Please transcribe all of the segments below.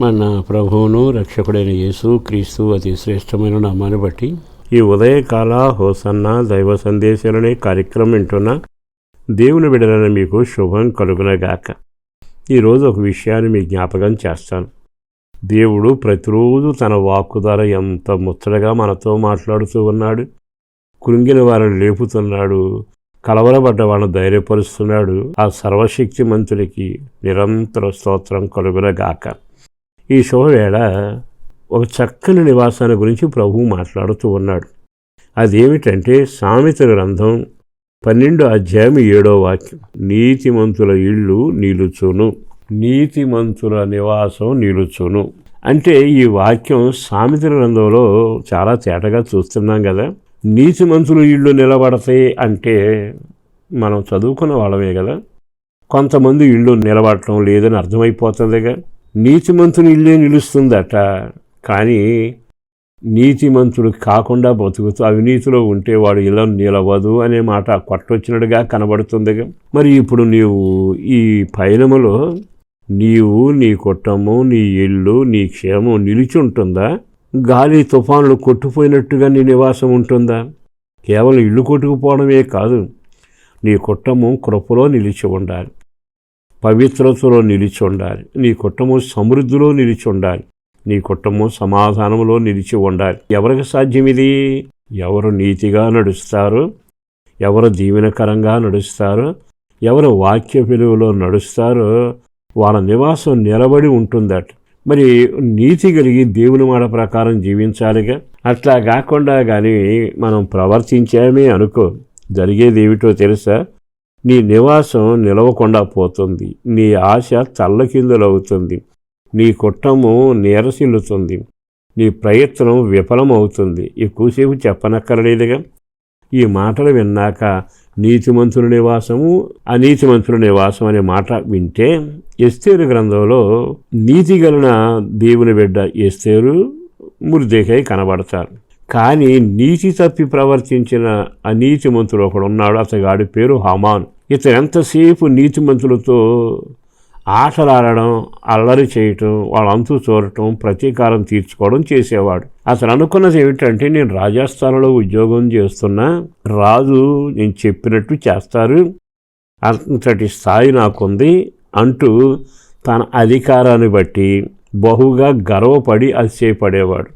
మన ప్రభువును రక్షకుడైన యేసు క్రీస్తు అతి శ్రేష్టమైన నామాన్ని బట్టి ఈ ఉదయకాల హోసన్న దైవ సందేశాలనే కార్యక్రమం వింటున్న దేవుని బిడలని మీకు శుభం కలుగునగాక. ఈరోజు ఒక విషయాన్ని మీ జ్ఞాపకం చేస్తాను. దేవుడు ప్రతిరోజు తన వాక్కు ద్వారా ఎంత ముచ్చటగా మనతో మాట్లాడుతూ ఉన్నాడు. కృంగిన వారిని లేపుతున్నాడు. కలవరపడ్డ వాళ్ళని ధైర్యపరుస్తున్నాడు. ఆ సర్వశక్తి మంతుడికి నిరంతర స్తోత్రం కలుగునగాక. ఈ శుభవేళ ఒక చక్కని నివాసాన్ని గురించి ప్రభువు మాట్లాడుతూ ఉన్నాడు. అదేమిటంటే సామెత గ్రంథం పన్నెండు అధ్యాయం ఏడో వాక్యం. నీతిమంతుల ఇళ్ళు నిలుచును. నీతిమంతుల నివాసం నిలుచును. అంటే ఈ వాక్యం సామెత గ్రంథంలో చాలా తేటగా చూస్తున్నాం కదా. నీతిమంతుల ఇళ్ళు నిలబడతాయి అంటే మనం చదువుకున్న వాళ్ళమే కదా. కొంతమంది ఇళ్ళు నిలబడటం లేదని అర్థమైపోతుందిగా. నీతిమంతుని ఇల్లే నిలుస్తుందట. కానీ నీతిమంతుడు కాకుండా బతుకుతూ అవినీతిలో ఉంటే వాడు ఇలా నిలవదు అనే మాట కొట్టొచ్చినట్టుగా కనబడుతుందిగా మరి ఇప్పుడు నీవు ఈ పయనములో నీవు నీ కుటుంబం నీ ఇల్లు నీ క్షేమం నిలిచి ఉంటుందా గాలి తుఫానులు కొట్టుపోయినట్టుగా నీ నివాసం ఉంటుందా? కేవలం ఇల్లు కొట్టుకుపోవడమే కాదు నీ కుటుంబం కృపలో నిలిచి ఉండాలి. పవిత్రతలో నిలిచి ఉండాలి నీ కుటుంబం సమృద్ధిలో నిలిచి ఉండాలి నీ కుటుంబం సమాధానంలో నిలిచి ఉండాలి. ఎవరికి సాధ్యం ఇది ఎవరు నీతిగా నడుస్తారు? ఎవరు దీవెనకరంగా నడుస్తారు? ఎవరు వాక్య విలువలో నడుస్తారో? వాళ్ళ నివాసం నిలబడి ఉంటుందట. మరి నీతి కలిగి దేవుని మాట ప్రకారం జీవించాలిగా? అట్లా కాకుండా కానీ మనం ప్రవర్తించామే అనుకో. జరిగేది ఏమిటో తెలుసా? నీ నివాసం నిలవకుండా పోతుంది. నీ ఆశ తల్లకిందులవుతుంది నీ కుట్టము నీరసిల్లుతుంది. నీ ప్రయత్నం విఫలమవుతుంది. ఎక్కువసేపు చెప్పనక్కర్లేదుగా. ఈ మాటలు విన్నాక నీతిమంతుల నివాసము అనీతిమంతుల నివాసం అనే మాట వింటే ఎస్తేరు గ్రంథంలో నీతి గలన దేవుని బిడ్డ ఎస్తేరు మురిదేకై కనబడతారు. కానీ నీతి తప్పి ప్రవర్తించిన అనీతిమంతుడు ఒకడున్నాడు. అతగాడి పేరు హమాన్. ఇతను ఎంతసేపు నీతిమంతులతో ఆటలాడడం అల్లరి చేయటం వాళ్ళ అంతు చూడటం ప్రతీకారం తీర్చుకోవడం చేసేవాడు. అతను అనుకున్నది ఏమిటంటే నేను రాజస్థాన్లో ఉద్యోగం చేస్తున్నా రాజు నేను చెప్పినట్టు చేస్తారు అంతటి స్థాయి నాకుంది అంటూ తన అధికారాన్ని బట్టి బహుగా గర్వపడి అతిశయపడేవాడు.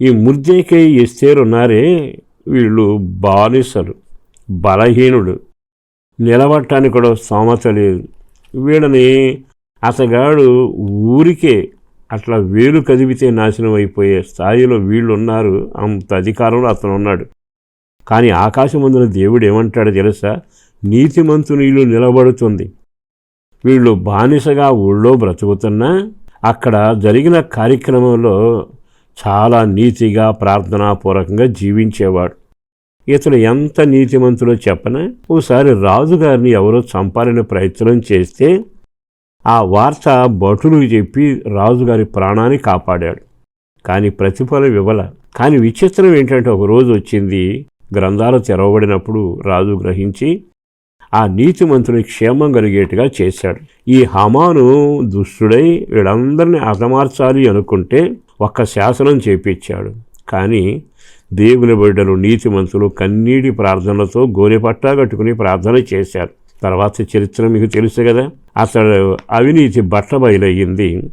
ఈ ముర్దేకే ఎస్తేరున్నారే వీళ్ళు బానిసలు బలహీనుడు. నిలబట్టడానికి కూడా స్తోమత లేదు. వీళ్ళని అతగాడు ఊరికే అట్లా వేలు కదిపితే నాశనం అయిపోయే స్థాయిలో వీళ్ళు ఉన్నారు అంత అధికారంలో అతను ఉన్నాడు. కానీ ఆకాశమందున దేవుడు ఏమంటాడో తెలుసా? నీతిమంతుని ఇల్లు నిలబడుతుంది. వీళ్ళు బానిసగా ఊళ్ళో బ్రతుకుతున్నా అక్కడ జరిగిన కార్యక్రమంలో చాలా నీతిగా ప్రార్థనాపూర్వకంగా జీవించేవాడు. ఇతడు ఎంత నీతిమంతుడో చెప్పన? ఓసారి రాజుగారిని ఎవరో చంపాలని ప్రయత్నం చేస్తే ఆ వార్త భటులు చెప్పి రాజుగారి ప్రాణాన్ని కాపాడాడు. కానీ ప్రతిఫలం ఇవ్వల. కానీ విచిత్రం ఏంటంటే ఒక రోజు వచ్చింది గ్రంథాలు తెరవబడినప్పుడు రాజు గ్రహించి ఆ నీతిమంతుని క్షేమం కలిగేట్టుగా చేశాడు. ఈ హమాను దుష్టుడై వీళ్ళందరినీ అతమార్చాలి అనుకుంటే ఒక్క శాసనం చేపించాడు. కానీ దేవుని బిడ్డలు నీతి నీతిమంతులు కన్నీటి ప్రార్థనలతో గోనెపట్టా కట్టుకుని ప్రార్థన చేశారు. తర్వాత చరిత్ర మీకు తెలుసు కదా. అతడు అవినీతి బట్టబయలయ్యింది.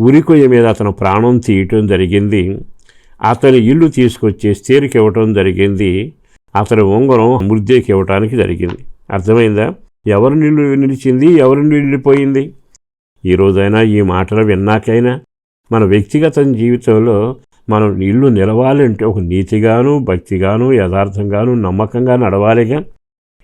ఉరికొయ్య మీద అతను ప్రాణం తీయటం జరిగింది. అతని ఇల్లు తీసుకొచ్చి స్టేరికి ఇవ్వటం జరిగింది. అతని ఉంగరం మృద్యకి ఇవ్వటానికి జరిగింది. అర్థమైందా? ఎవరు నిల్లు నిలిచింది ఎవరు నిలిపోయింది ఈరోజైనా ఈ మాటలు విన్నాకైనా మన వ్యక్తిగత జీవితంలో మనం ఇల్లు నిలవాలంటే ఒక నీతిగాను భక్తిగాను యథార్థంగాను నమ్మకంగా నడవాలిగా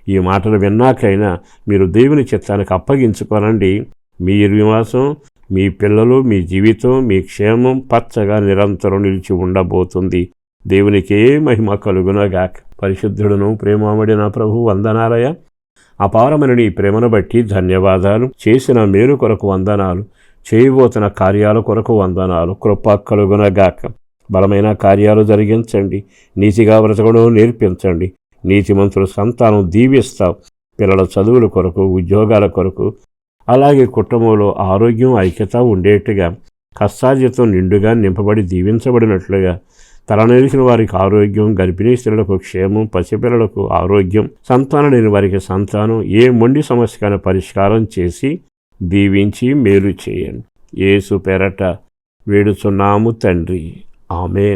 ఈ మాటలు విన్నాకైనా మీరు దేవుని చిత్తానికి అప్పగించుకోనండి. మీ నివాసం మీ పిల్లలు మీ జీవితం మీ క్షేమం పచ్చగా నిరంతరం నిలిచి ఉండబోతుంది. దేవునికే మహిమ కలుగునగాక. పరిశుద్ధుడును ప్రేమామడిన ప్రభు వందనాలయ. అపారమైన నీ ప్రేమను బట్టి ధన్యవాదాలు. చేసిన మేలు కొరకు వందనాలు. చేయబోతున్న కార్యాల కొరకు వందనాలు. కృప కలుగునగాక. బలమైన కార్యాలు జరిగించండి. నీతిగా బ్రతకడం నేర్పించండి. నీతిమంతుల సంతానం దీవిస్తావు. పిల్లల చదువుల కొరకు ఉద్యోగాల కొరకు. అలాగే కుటుంబంలో ఆరోగ్యం ఐక్యత ఉండేట్టుగా కష్టార్జితం నిండుగా నింపబడి దీవించబడినట్లుగా. తలనేసిన వారికి ఆరోగ్యం గర్భిణీ స్త్రీలకు క్షేమం పసిపిల్లలకు ఆరోగ్యం సంతానం లేని వారికి సంతానం ఏ మొండి సమస్యకైనా పరిష్కారం చేసి దీవించి మేలు చేయండి. ఏసు పెరట వేడుచున్నాము తండ్రి. ஆமேன்.